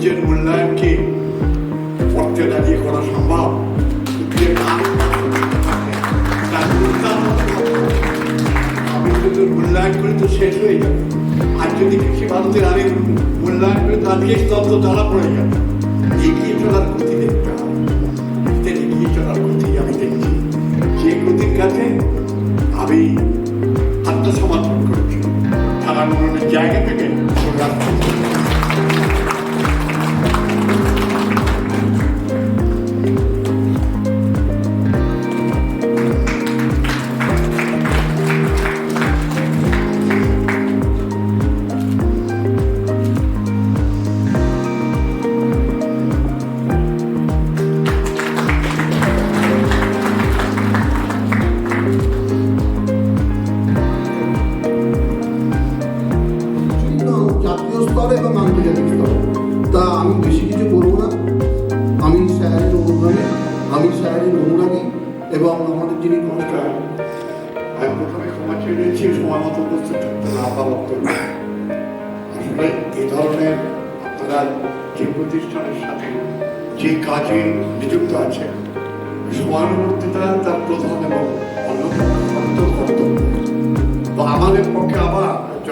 দিয়ে করা সম্ভব। উদ্ভিদের নাম তার উদ্যান আমি যদি মূল্যায়ন করে তো শেষ হয়ে যাবে। আর যদি কৃষি ভারতের আগে মূল্যায়ন করে তো আজকে স্তব্ধ ধরা পড়ে যাবে এগিয়ে চলার গতি দেখতে হবে। এগিয়ে চলার গতি আমি দেখছি। যে গতির কাছে আমি আত্মসমর্পণ করেছি। খেলার মনের জায়গা থেকে স্তরে এবং আন্তর্জাতিক স্তরে তা আমি বেশি কিছু বলব না। আমি স্যারের অনুগামী আমি স্যারের অনুরাগী এবং আমাদের যিনি কনস্টার আমি প্রথমে ক্ষমা চেয়ে নিয়েছি, সময় মতো উপস্থিত থাকতে না পাওয়া আসলে এই ধরনের আপনারা যে প্রতিষ্ঠানের সাথে যে কাজে নিযুক্ত আছে সমানুবর্তিতা তার প্রধান এবং অন্যতম কর্তব্য। তো আমাদের পক্ষে আবার